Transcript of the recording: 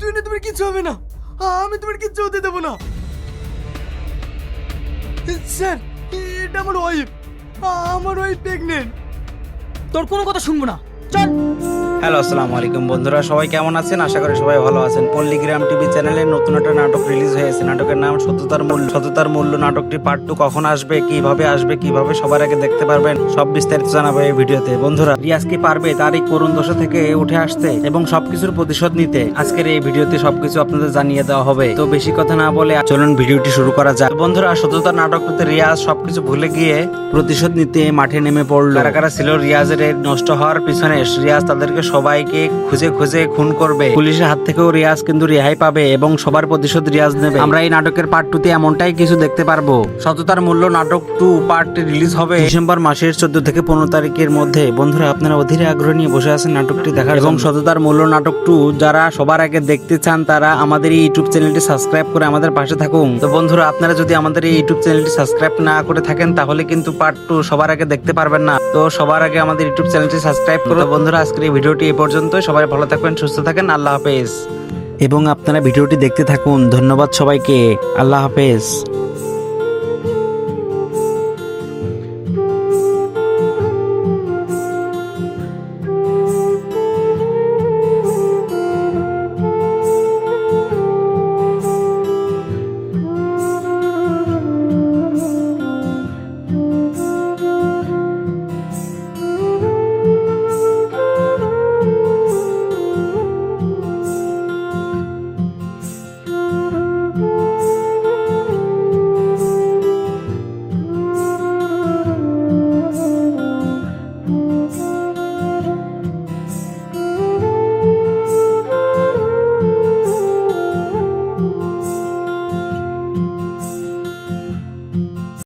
তুই না তোমার কিছু হবে না। আমি তোমার কিচ্ছু হতে দেবো না। স্যার, এটা আমার ওয়াইফ আমার ওয়াইফ প্রেগনেন্ট তোর কোনো কথা শুনব না। চল। হ্যালো, আসসালামু আলাইকুম বন্ধুরা, সবাই কেমন আছেন? আশা করি সবাই ভালো আছেন। পল্লীগ্রাম টিভি চ্যানেলে নতুন একটা নাটক রিলিজ হয়েছে। নাটকের নাম সততার মূল্য সততার মূল্য নাটকটি পার্ট টু কখন আসবে, কীভাবে আসবে, কীভাবে সবার আগে দেখতে পারবেন, সব বিস্তারিত জানাব এই ভিডিওতে। বন্ধুরা, রিয়াজ কি পারবে? তার এই করুণ দশা থেকে উঠে আসতে এবং সবকিছুর প্রতিশোধ নিতে আজকের এই ভিডিওতে সবকিছু আপনাদের জানিয়ে দেওয়া হবে। তো বেশি কথা না বলে চলুন ভিডিওটি শুরু করা যাক। বন্ধুরা সততার নাটকটিতে রিয়াজ সবকিছু ভুলে গিয়ে প্রতিশোধ নিতে মাঠে নেমে পড়ল। কারা কারা ছিল রিয়াজের নষ্ট হওয়ার পিছনে? রিয়াজ তাদেরকে সবাইকে খুঁজে খুঁজে খুন করবে। পুলিশের হাত থেকেও রিয়াজ কিন্তু রেহাই পাবে এবং সবার প্রতিশোধ রিয়াজ নেবে। আমরা এই নাটকের পার্ট টু তে এমনটাই কিছু দেখতে পারব। সততার মূল্য নাটক টু পার্ট রিলিজ হবে। ডিসেম্বর মাসের চোদ্দ থেকে পনেরো তারিখের মধ্যে। বন্ধুরা আপনারা অধীরে আগ্রহ নিয়ে বসে আছেন নাটকটি দেখার এবং সততার মূল্য নাটক টু যারা সবার আগে দেখতে চান তারা আমাদের এই ইউটিউব চ্যানেলটি সাবস্ক্রাইব করে আমাদের পাশে থাকুন। তো বন্ধুরা আপনারা যদি আমাদের এই ইউটিউব চ্যানেলটি সাবস্ক্রাইব না করে থাকেন তাহলে কিন্তু পার্ট টু সবার আগে দেখতে পারবেন না। তো সবার আগে আমাদের ইউটিউব চ্যানেলটি সাবস্ক্রাইব করুন। বন্ধুরা আজকের এই ভিডিওটি এই পর্যন্ত। সবাই ভালো থাকবেন, সুস্থ থাকেন, আল্লাহ হাফেজ। এবং আপনারা ভিডিওটি দেখতে থাকুন। ধন্যবাদ সবাইকে। আল্লাহ হাফেজ।